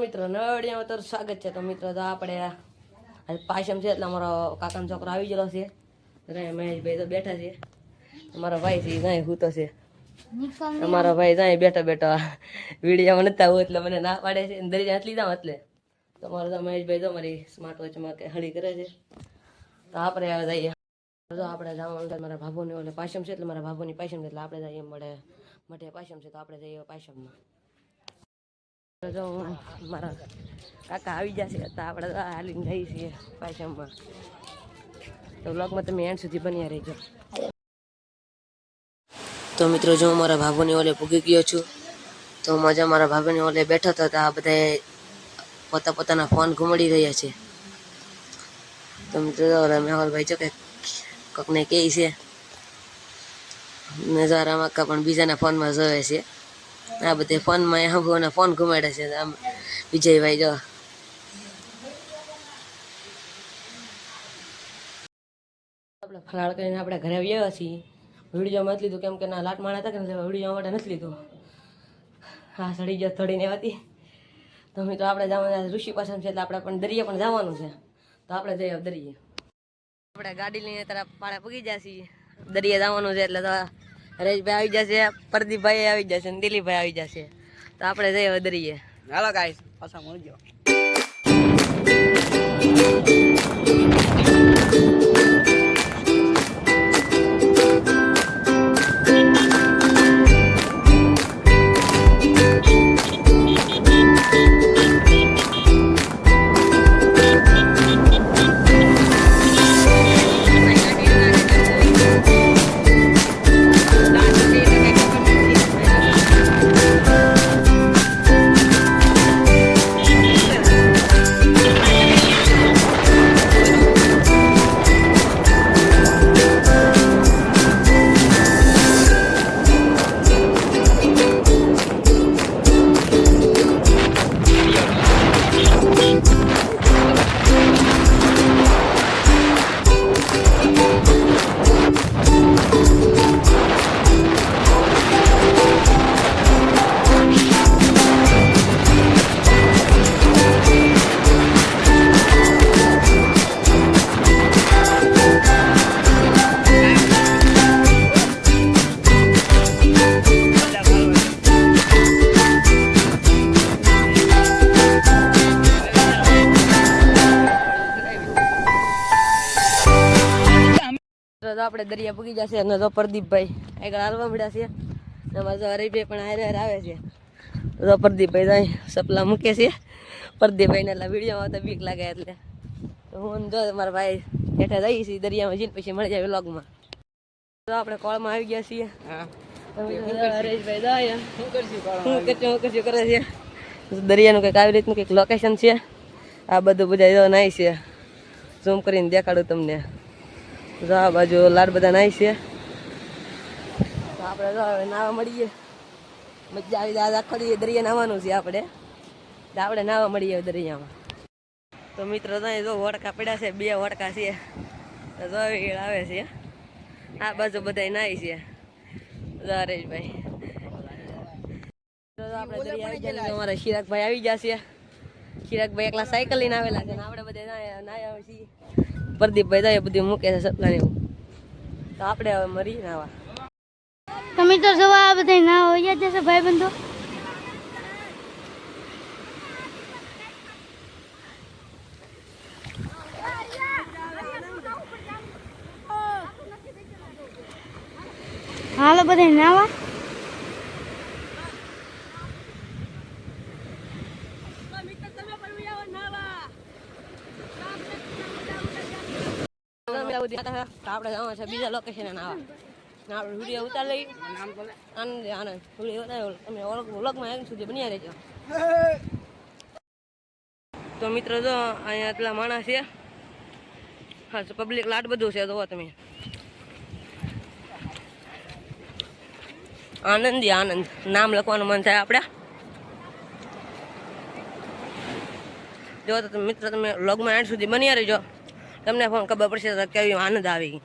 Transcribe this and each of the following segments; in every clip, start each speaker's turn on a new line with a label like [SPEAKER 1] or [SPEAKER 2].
[SPEAKER 1] મિત્રો નડિયામાં તો સ્વાગત છે. તો મિત્રો, તો આપણે પાયસમ છે એટલે અમારો કાકાનો છોકરો આવી ગયેલો છે. મહેશભાઈ તો બેઠા છે. અમારો ભાઈ છે ત્યાં હૂતો છે. અમારો ભાઈ ત્યાં બેઠા બેઠા વિડીયોમાં નથી આવું એટલે મને ના પાડે છે. દરી હાથ લીધા એટલે. તો મારો તો મહેશભાઈ તો મારી સ્માર્ટ વોચમાં કે હળી કરે છે. તો આપણે હવે જઈએ. તો આપણે જવાનું છે મારા ભાભોની. ઓલે પાછમ છે એટલે મારા ભાભોની પાછમ છે એટલે આપણે જઈએ. મળે મઢે પાછમ છે તો આપણે જઈએ પાયસમમાં. તો મારા કાકા આવી જશે તો આપણે હાલીને જઈએ છીએ પાયસમમાં. તો બ્લોગમાં તમે એન્ડ સુધી બન્યા રહેજો. તો મિત્રો, જો હું મારા ભાભોની ઓલે ભૂગી ગયો છું, તો મજા મારા ભાભીની ઓલે બેઠો તો આ બધા પોતા પોતાના ફોન ઘૂમડી રહ્યા છે. તો મિત્રો મેહુલભાઈ જો કે, કોકને કહે છે, નજારામાં પણ બીજાના ફોનમાં જોવે છે. આ બધે ફોનમાં હંભોના ફોન ઘુમાડે છે આમ વિજયભાઈ જો. આપણે ફલાળ કરીને આપણે ઘરે આવ્યા છીએ. વીડિયો નથી લીધું, કેમ કે ના લાટ માણા હતા કે વીડિયો માટે નથી લીધું. હા, સડી ગયો થોડીને હતી તો. મિત્રો આપણે જવાના ઋષિ પાસે છે, એટલે આપણે પણ દરિયે પણ જવાનું છે. તો આપણે જઈએ દરિયે. આપણે ગાડી લઈને તારા પાળે પૂગી જશે દરિયે જવાનું છે, એટલે તો હરેશભાઈ આવી જશે, પ્રદીપભાઈ આવી જશે અને દિલીપભાઈ આવી જશે. તો આપણે જઈએ વધરીએ
[SPEAKER 2] હાલો ગાઈસ પાછા મળજો
[SPEAKER 1] તો આપણે દરિયા પૂગી જશે અને તો પ્રદીપભાઈ આગળ હાલવા મળ્યા છે. અને મારા હરીભાઈ પણ હારે આવે છે. તો પ્રદીપભાઈ તો સપલા મૂકે છે. પ્રદીપભાઈને એટલે વિડીયોમાં તો બીક લાગે એટલે. તો હું જો મારા ભાઈ હેઠા જઈએ છીએ દરિયામાં જઈને પછી મળી જાય વ્લોગમાં. તો આપણે કોળમાં આવી ગયા છીએ. દરિયાનું કંઈક આવી રીતનું કંઈક લોકેશન છે. આ બધું બધા નાય છે. ઝૂમ કરીને દેખાડું તમને. જો આ બાજુ લાડ બધા નાય છે. તો આપણે જો હવે નાવા મળીએ. મજા આવી જાય, આખો દિવસ દરિયા નાવાનું છે આપણે. તો આપણે નાવા મળીએ દરિયામાં. તો મિત્રો તો જો વડકા પડ્યા છે, બે વડકા છે. તો જો વીળ આવે છે. આ બાજુ બધા નાય છે. હરેશભાઈ. આપણે દરિયા આવી ગયા છે. અમારા ચિરાગભાઈ ચિરાગભાઈ એકલા સાયકલ લઈને આવેલા છે આપણે બધા નાયા છીએ. પ્રદીપભાઈ તો એ બધું મૂકે છે સપના એવું તો આપણે હવે મરી નાવા
[SPEAKER 3] તમે તો જવા બધા ના હોય જશે ભાઈ બંધો હાલો બધા નાવા.
[SPEAKER 1] તો આપણે તો મિત્રો જો, અહીંયા એટલા માણસ છે. હા પબ્લિક લાટ બધું છે, જોવો તમે. આનંદી આનંદ. નામ લખવાનું મન થાય આપણે. જો તો મિત્રો, તમે લોગમાં એન્ડ સુધી બન્યા રહેજો. તમને પણ ખબર પડશે કેવી આનંદ આવી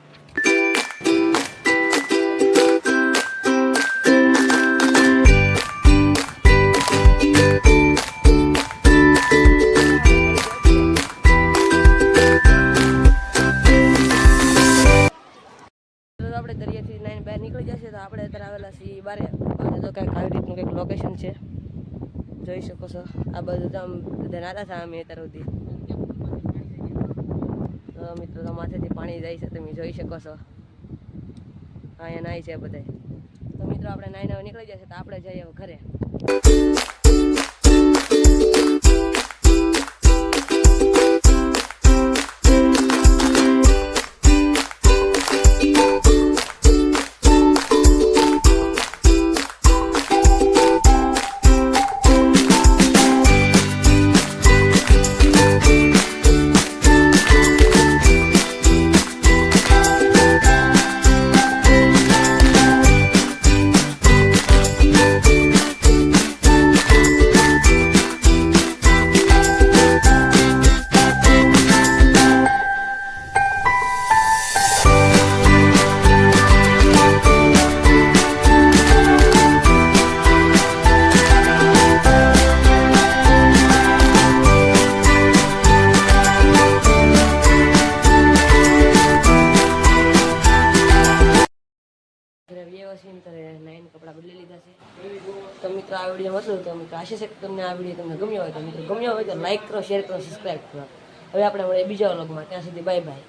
[SPEAKER 1] આપણે દરિયાથી નાઈને બહાર નીકળી જશે તો આપણે અત્યારે આવેલા છીએ બારે. તો કંઈક આવી રીતનું કંઈક લોકેશન છે. જોઈ શકો છો. આ બધું તો આમ બધા નાતા હતા અમે અત્યાર સુધી. તો મિત્રો, તો માથેથી પાણી જાય છે, તમે જોઈ શકો છો. અહીંયા નાય છે બધા. તો મિત્રો, આપણે નાઈને નાવા નીકળી જશે, તો આપણે જઈએ ઘરે. મિત્રો, આ વીડિયો મતલબ તો મિત્રો આશા છે તમને આ વીડિયો તમને ગમ્યો હોય તો, મિત્રો, ગમ્યો હોય તો લાઈક કરો શેર કરો સબસ્ક્રાઈબ કરો. હવે આપણે મળીએ બીજા વ્લોગમાં ત્યાં સુધી બાય બાય